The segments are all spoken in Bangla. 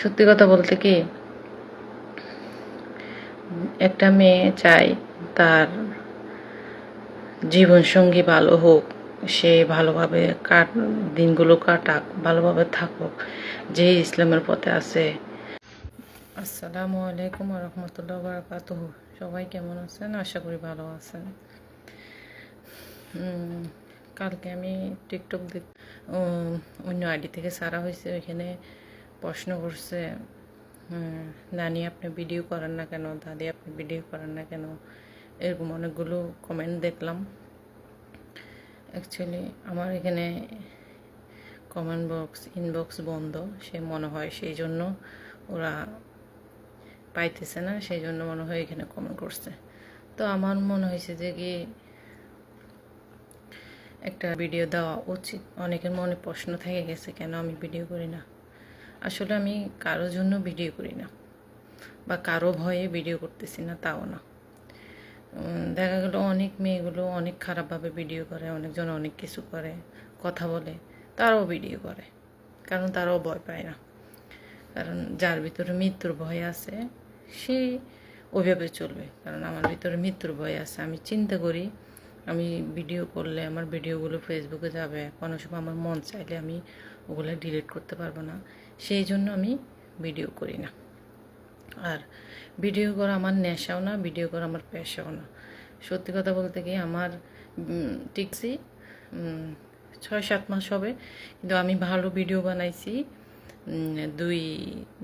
সত্যি কথা বলতে কি, একটা মেয়ে চায় তার জীবনসঙ্গী ভালো হোক, সে ভালোভাবে কাট, দিনগুলো কাটাক, ভালোভাবে থাকুক, যে ইসলামের পথে আছে। আসসালামু আলাইকুম রহমতুল্লাহ বারকাত সবাই কেমন আছেন? আশা করি ভালো আছেন। কালকে আমি টিকটক দেখ অন্য আইডি থেকে সারা হয়েছে, ওইখানে প্রশ্ন করছে নানি আপনি ভিডিও করেন না কেন? দাদি আপনি ভিডিও করেন না কেন? এরকম অনেকগুলো কমেন্ট দেখলাম। অ্যাকচুয়ালি আমার এখানে কমেন্ট বক্স ইনবক্স বন্ধ, সে মনে হয় সেই জন্য ওরা পাইতেছে না, সেই জন্য মনে হয় এখানে কমেন্ট করছে। তো আমার মনে হয়েছে যে কি একটা ভিডিও দেওয়া উচিত। অনেকের মনে প্রশ্ন থেকে গেছে, কেন আমি ভিডিও করি না? আসলে আমি কারোর জন্য ভিডিও করি না বা কারও ভয়ে ভিডিও করতেছি না, তাও না। দেখা গেল অনেক মেয়েগুলো অনেক খারাপভাবে ভিডিও করে, অনেকজন অনেক কিছু করে, কথা বলে, তারাও ভিডিও করে, কারণ তারাও ভয় পায় না। কারণ যার ভিতরে মৃত্যুর ভয় আছে, সে ওইভাবে চলবে। কারণ আমার ভিতরে মৃত্যুর ভয় আছে। আমি চিন্তা করি, আমি ভিডিও করলে আমার ভিডিওগুলো ফেসবুকে যাবে, কোনো সময় আমার মন চাইলে আমি ওগুলো ডিলিট করতে পারব না। সেই জন্য আমি ভিডিও করি না। আর ভিডিও করা আমার নেশাও না, ভিডিও করা আমার পেশাও না। সত্যি কথা বলতে কি আমার টিকসি ছয় সাত মাস হবে, কিন্তু আমি ভালো ভিডিও বানাইছি দুই,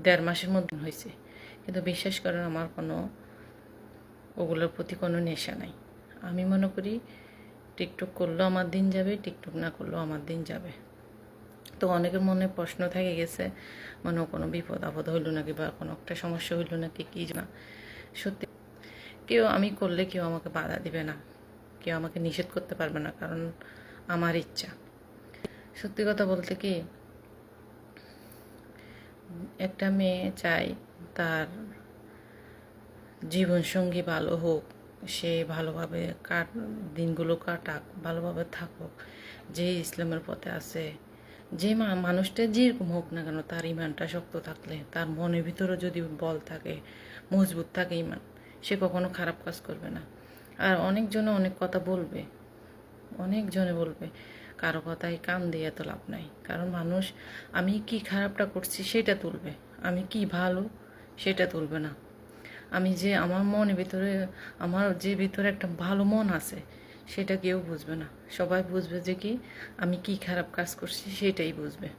দেড় মাসের মধ্যে হয়েছে। কিন্তু বিশ্বাস করেন আমার কোনো, ওগুলোর প্রতি কোনো নেশা নাই। আমি মনে করি, টিকটক করলেও আমার দিন যাবে, টিকটক না করলেও আমার দিন যাবে। তো অনেকের মনে প্রশ্ন থেকে গেছে মানে কোনো বিপদ আপদ হইল নাকি বা কোনো একটা সমস্যা হইল নাকি কি না সত্যি, কেউ আমি করলে কেউ আমাকে বাধা দিবে না। কেউ আমাকে নিষেধ করতে পারবে না, কারণ আমার ইচ্ছা। সত্যি কথা বলতে কি, একটা মেয়ে চাই, তার জীবনসঙ্গী ভালো হোক, সে ভালোভাবে কাট, দিনগুলো কাটাক, ভালোভাবে থাকুক, যে ইসলামের পথে আছে যে মানুষটা যেরকম হোক না কেন তার ইমানটা শক্ত থাকলে, তার মনের ভিতরে যদি বল থাকে, মজবুত থাকে ইমান, সে কখনো খারাপ কাজ করবে না। আর অনেকজনে অনেক কথা বলবে, অনেকজনে বলবে, কারও কথায় কান দিয়ে এত লাভ নাই। কারণ মানুষ, আমি কি খারাপটা করছি সেটা তুলবে, আমি কি ভালো সেটা তুলবে না। আমি যে আমার মনের ভিতরে, আমার যে ভিতরে একটা ভালো মন আছে সেটা কেউ বুঝবে না। সবাই বুঝবে যে কি, আমি কি খারাপ কাজ করছি সেটাই বুঝবে।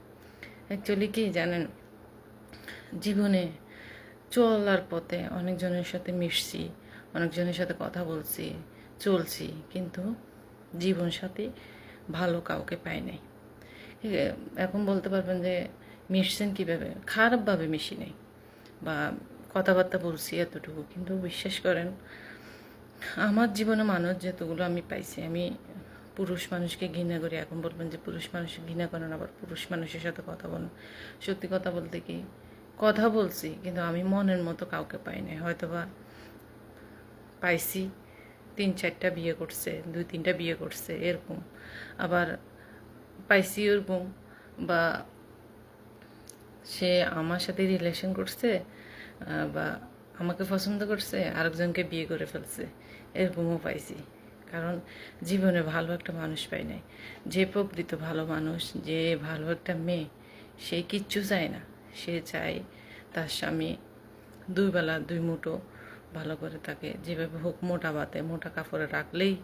অ্যাকচুয়ালি কি জানেন, জীবনে চলার পথে অনেকজনের সাথে মিশছি, অনেকজনের সাথে কথা বলছি, চলছি, কিন্তু জীবন সাথী ভালো কাউকে পাই নাই। এখন বলতে পারবেন যে মিশছেন কীভাবে? খারাপভাবে মিশি নেই। বা কথাবার্তা বলছি এতটুকু, কিন্তু বিশ্বাস করেন আমার জীবনে মানুষ যেতগুলো আমি পাইছি, আমি পুরুষ মানুষকে ঘৃণা করি। এখন বলবেন যে পুরুষ মানুষকে ঘৃণা করেন, আবার পুরুষ মানুষের সাথে কথা বলেন। সত্যি কথা বলতে কি, কথা বলছি, কিন্তু আমি মনের মতো কাউকে পাই নাই। হয়তোবা পাইছি, তিন চারটা বিয়ে করছে, দুই তিনটা বিয়ে করছে, এরকম। আবার পাইছি ওরকম, বা সে আমার সাথে রিলেশন করছে বা আমাকে পছন্দ করছে, আরেকজনকে বিয়ে করে ফেলছে, এরকমও পাইছি। কারণ জীবনে ভালো একটা মানুষ পাই নাই। যে প্রকৃত ভালো মানুষ, যে ভালো একটা মেয়ে, সে কিচ্ছু চায় না। সে চায় তার স্বামী দুই বেলা দুই মুঠো ভালো করে তাকে যেভাবে হোক মোটা বাতে, মোটা কাপড়ে রাখলেই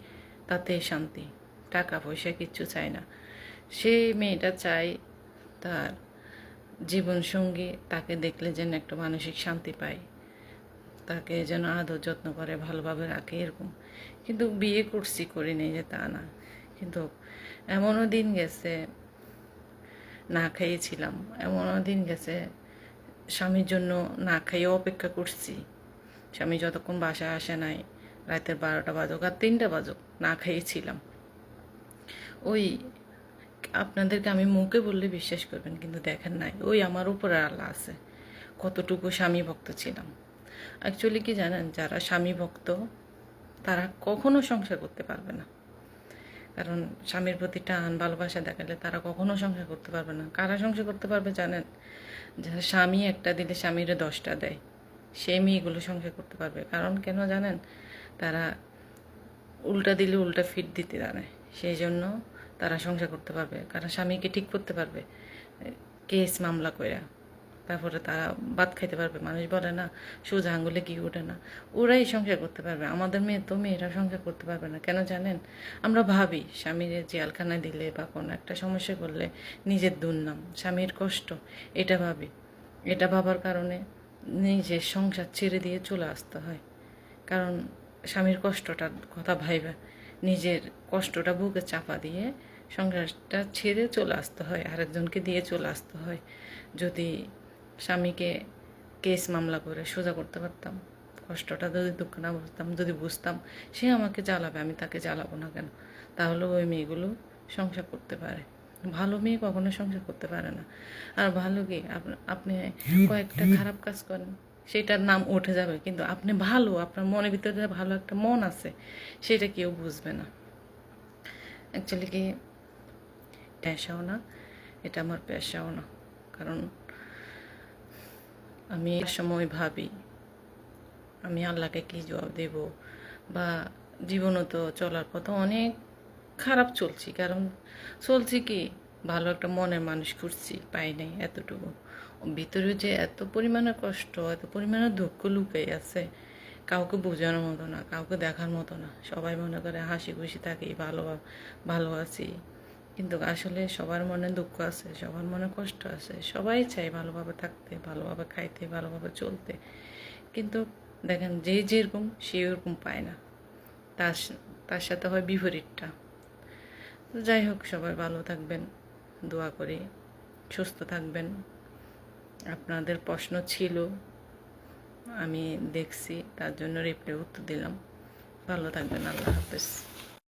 তাতে শান্তি, টাকা পয়সা কিচ্ছু চায় না। সেই মেয়েটা চায় তার জীবনসঙ্গী, তাকে দেখলে যেন একটা মানসিক শান্তি পায়। তাকে যেন আদর যত্ন করে, ভালোভাবে রাখে এরকম। কিন্তু বিয়ে করছি, করি নেই যে তা না। কিন্তু এমনও দিন গেছে, না খাইয়েছিলাম এমনও দিন গেছে, স্বামীর জন্য না খাইয়ে অপেক্ষা করছি। স্বামী যতক্ষণ বাসায় আসে নাই, রাতের বারোটা বাজুক আর তিনটা বাজুক, না খাইয়েছিলাম ওই আপনাদেরকে আমি মুখে বললে বিশ্বাস করবেন, কিন্তু দেখেন নাই, ওই আমার উপরে আল্লাহ আছে। কতটুকু স্বামী ভক্ত ছিলাম। অ্যাকচুয়ালি কি জানেন? যারা স্বামী ভক্ত, তারা কখনো সংসার করতে পারবে না। কারণ স্বামীর প্রতি টান, ভালোবাসা দেখালে তারা কখনো সংসার করতে পারবে না। কারা সংসার করতে পারবে জানেন? যারা স্বামী একটা দিলে স্বামীরা দশটা দেয়, সেই মেয়েগুলো সংসার করতে পারবে। কারণ কেন জানেন? তারা উল্টা দিলে উল্টা ফিট দিতে জানে। সেই জন্য তারা সংসার করতে পারবে। কারণ স্বামীকে ঠিক করতে পারবে? কেস মামলা কইরা। তারপরে তারা ভাত খাইতে পারবে, মানুষ বলে না, সোজা আঙ্গুলে কি ওঠে না। ওরাই সংসার করতে পারবে, আমাদের মেয়ে তো মেয়েরা সংসার করতে পারবে না, কেন জানেন? আমরা ভাবি, স্বামীর জেলখানায় দিলে বা কোনো একটা সমস্যা করলে নিজের দুর্নাম, স্বামীর কষ্ট, এটা ভাবি। এটা ভাবার কারণে নিজের সংসার ছেড়ে দিয়ে চলে আসতে হয়। কারণ স্বামীর কষ্টটার কথা ভাইবা, নিজের কষ্টটা বুকে চাপা দিয়ে সংসারটা ছেড়ে চলে আসতে হয়, আরেকজনকে দিয়ে চলে আসতে হয়। যদি স্বামীকে কেস মামলা করে সোজা করতে পারতাম। কষ্টটা যদি দুঃখ না বুঝতাম যদি বুঝতাম সে আমাকে জ্বালাবে আমি তাকে জ্বালাবো না কেন? তাহলে ওই মেয়েগুলো সংসার করতে পারে। ভালো মেয়ে কখনো সংসার করতে পারে না। আর ভালো কি? আপ- আপনি কয়েকটা খারাপ কাজ করেন সেটার নাম উঠে যাবে। কিন্তু আপনি ভালো আপনার মনের ভিতরে যে ভালো একটা মন আছে সেটা কেউ বুঝবে না। অ্যাকচুয়ালি কি? পেশাও না এটা আমার পেশাও না। কারণ আমি সময় ভাবি, আমি আল্লাহকে কি জবাব দেব বা জীবনও তো চলার পথে অনেক খারাপ চলছি। কারণ চলছি কি, ভালো একটা মনের মানুষ খুঁজছি, পাই নাই এতটুকু। ভিতরে যে এত পরিমাণে কষ্ট, এত পরিমাণে দুঃখ লুকাই আছে, কাউকে বোঝানোর মতো না, কাউকে দেখার মতো না। সবাই মনে করে হাসি খুশি থাকি, ভালো ভালো আছি। কিন্তু আসলে সবার মনে দুঃখ আছে, সবার মনে কষ্ট আছে। সবাই চায় ভালোভাবে থাকতে, ভালোভাবে খাইতে, ভালোভাবে চলতে। কিন্তু দেখেন, যে যেরকম, সে ওরকম পায় না। তার তার সাথে হয় বিপরীতটা। যাই হোক, সবাই ভালো থাকবেন, দোয়া করি, সুস্থ থাকবেন। আপনাদের প্রশ্ন ছিল, আমি দেখছি, তার জন্য রিপ্লাই উত্তর দিলাম। ভালো থাকবেন, আল্লাহ হাফেজ।